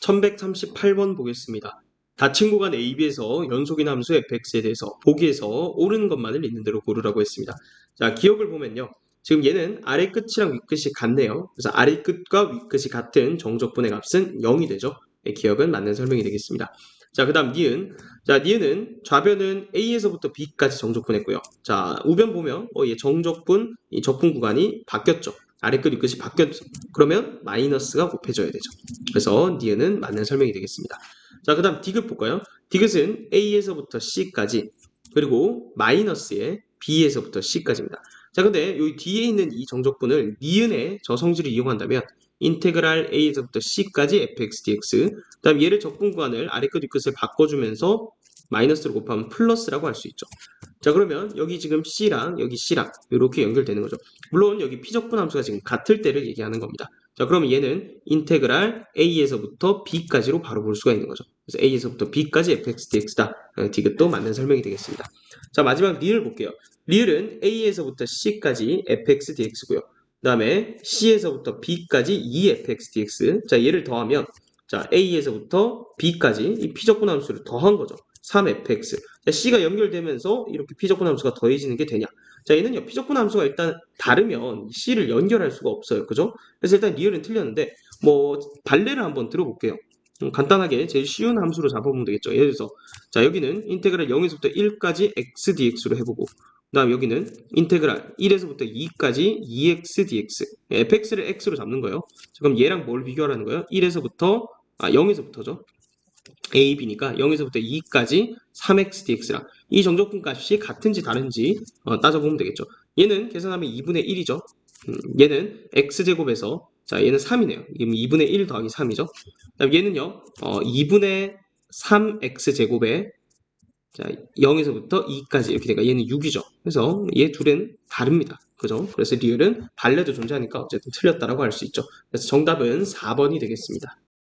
1138번 보겠습니다. 닫힌 구간 AB에서 연속인 함수 fx에 대해서 보기에서 옳은 것만을 있는 대로 고르라고 했습니다. 자, 기억을 보면요. 지금 얘는 아래 끝이랑 위 끝이 같네요. 그래서 아래 끝과 위 끝이 같은 정적분의 값은 0이 되죠. 이 기억은 맞는 설명이 되겠습니다. 자, 그 다음 니은. 자, 니은은 좌변은 A에서부터 B까지 정적분했고요. 자, 우변 보면 어, 얘 정적분, 이 적분 구간이 바뀌었죠. 아래 끝, 위 끝이 바뀌었죠. 그러면 마이너스가 곱해져야 되죠. 그래서 니은은 맞는 설명이 되겠습니다. 자, 그 다음 디귿 볼까요? 디귿은 A에서부터 C까지 그리고 마이너스의 B에서부터 C까지입니다. 자, 근데 여기 뒤에 있는 이 정적분을 니은의 저 성질을 이용한다면 인테그랄 A에서부터 C까지 fx dx 그 다음 얘를 적분 구간을 아래 끝, 위 끝을 바꿔주면서 마이너스로 곱하면 플러스라고 할 수 있죠. 자, 그러면 여기 지금 C랑 여기 C랑 이렇게 연결되는 거죠. 물론 여기 피적분 함수가 지금 같을 때를 얘기하는 겁니다. 자, 그러면 얘는 인테그랄 A에서부터 B까지로 바로 볼 수가 있는 거죠. 그래서 A에서부터 B까지 fx dx다. 어, 디귿도 맞는 설명이 되겠습니다. 자, 마지막 리을 볼게요. 리을은 A에서부터 C까지 fx dx고요. 그 다음에 C에서부터 B까지 2fx dx. 자, 얘를 더하면 자, A에서부터 B까지 이 피적분 함수를 더한 거죠. 3fx. 자, C가 연결되면서 이렇게 피적분 함수가 더해지는 게 되냐? 자, 얘는요, 피적분 함수가 일단 다르면 C를 연결할 수가 없어요. 그죠? 그래서 일단 리을은 틀렸는데, 뭐, 발레를 한번 들어볼게요. 좀 간단하게 제일 쉬운 함수로 잡아보면 되겠죠. 예를 들어서, 자, 여기는 인테그랄 0에서부터 1까지 x dx로 해보고, 그 다음 여기는 인테그랄 1에서부터 2까지 2x dx. fx를 x로 잡는 거예요. 자, 그럼 얘랑 뭘 비교하라는 거예요? 1에서부터, 아, 0에서부터죠. A, b니까 0에서부터 2까지 3x dx랑 이 정적분 값이 같은지 다른지 어, 따져보면 되겠죠. 얘는 계산하면 2분의 1이죠. 음, 얘는 x제곱에서 자 얘는 3이네요. 그럼 2분의 1 더하기 3이죠. 그다음 얘는요. 어, 2분의 3x제곱에 자 0에서부터 2까지 이렇게 되니까 얘는 6이죠. 그래서 얘 둘은 다릅니다. 그죠? 그래서 리을은 발레도 존재하니까 어쨌든 틀렸다라고 할 수 있죠. 그래서 정답은 4번이 되겠습니다.